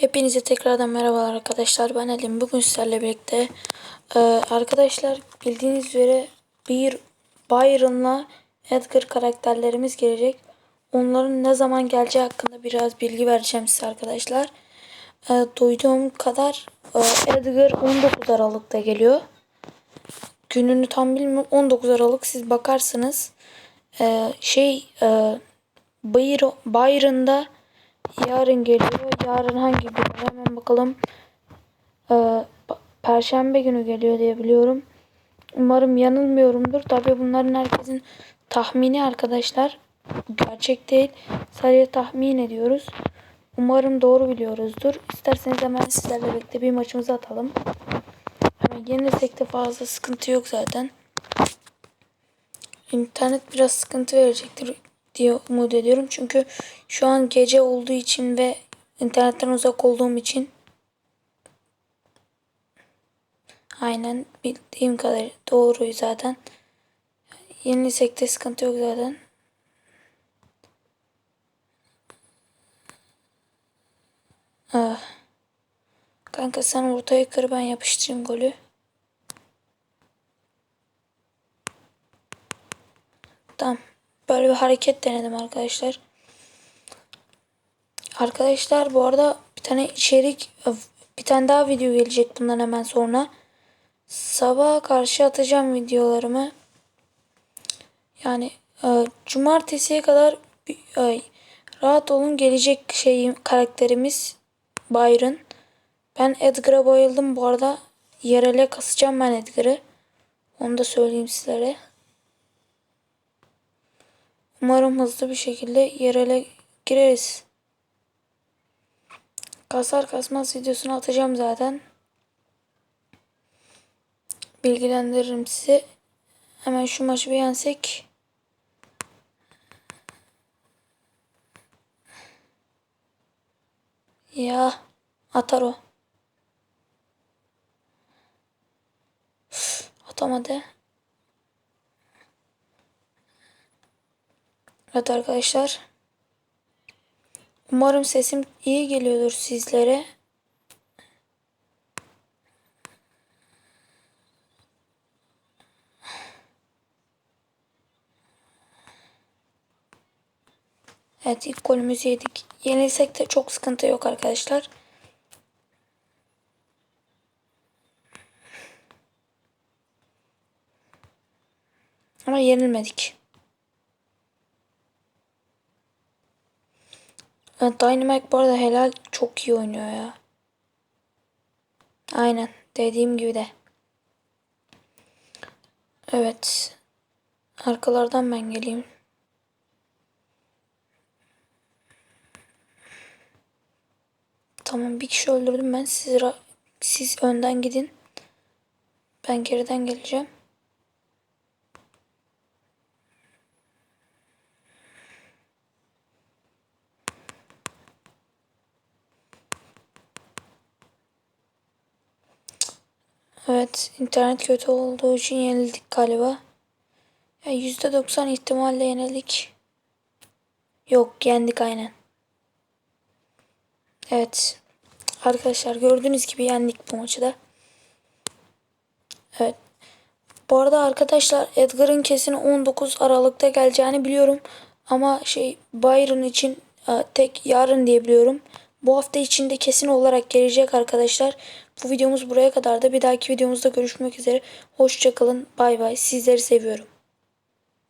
Hepinize tekrardan merhabalar arkadaşlar. Ben Elim. Bugün sizlerle birlikte e, arkadaşlar bildiğiniz üzere bir Byron'la Edgar karakterlerimiz gelecek. Onların ne zaman geleceği hakkında biraz bilgi vereceğim size arkadaşlar. E, duyduğum kadar e, Edgar 19 Aralık'ta geliyor. Gününü tam bilmiyorum. 19 Aralık siz bakarsınız. E, şey e, Byron, Byron'da Yarın geliyor. Yarın hangi gün? Hemen bakalım. Ee, Perşembe günü geliyor diye biliyorum. Umarım yanılmıyorumdur. Tabii bunların herkesin tahmini arkadaşlar. Gerçek değil. Sadece tahmin ediyoruz. Umarım doğru biliyoruzdur. İsterseniz hemen sizlerle birlikte bir maçımızı atalım. Hemen yenilsek de fazla sıkıntı yok zaten. İnternet biraz sıkıntı verecektir diye umut ediyorum. Çünkü şu an gece olduğu için ve internetten uzak olduğum için aynen bildiğim kadar doğruyu zaten. Yenilsek de sıkıntı yok zaten. Ah. Kanka sen ortaya kır ben yapıştırayım golü. Tamam. Böyle bir hareket denedim arkadaşlar. Arkadaşlar bu arada bir tane içerik bir tane daha video gelecek bundan hemen sonra. Sabaha karşı atacağım videolarımı. Yani e, cumartesiye kadar e, rahat olun gelecek şeyim karakterimiz Byron. Ben Edgar'a bayıldım bu arada. Yerele kasacağım ben Edgar'ı. Onu da söyleyeyim sizlere. Umarım hızlı bir şekilde yerele gireriz. Kasar kasmaz videosunu atacağım zaten. Bilgilendiririm sizi. Hemen şu maçı bir yensek. Ya atar o. Atamadı. Evet arkadaşlar. Umarım sesim iyi geliyordur sizlere. Evet ilk golümüzü yedik. Yenilsek de çok sıkıntı yok arkadaşlar. Ama yenilmedik. Evet, Dynamite bu arada helal çok iyi oynuyor ya. Aynen dediğim gibi de. Evet. Arkalardan ben geleyim. Tamam bir kişi öldürdüm ben. Siz, siz önden gidin. Ben geriden geleceğim. Evet, internet kötü olduğu için yenildik galiba. Yani %90 ihtimalle yenildik. Yok, yendik aynen. Evet. Arkadaşlar gördüğünüz gibi yendik bu maçı da. Evet. Bu arada arkadaşlar Edgar'ın kesin 19 Aralık'ta geleceğini biliyorum. Ama şey Byron için e, tek yarın diye biliyorum. Bu hafta içinde kesin olarak gelecek arkadaşlar. Bu videomuz buraya kadar da bir dahaki videomuzda görüşmek üzere. Hoşçakalın. Bay bay. Sizleri seviyorum.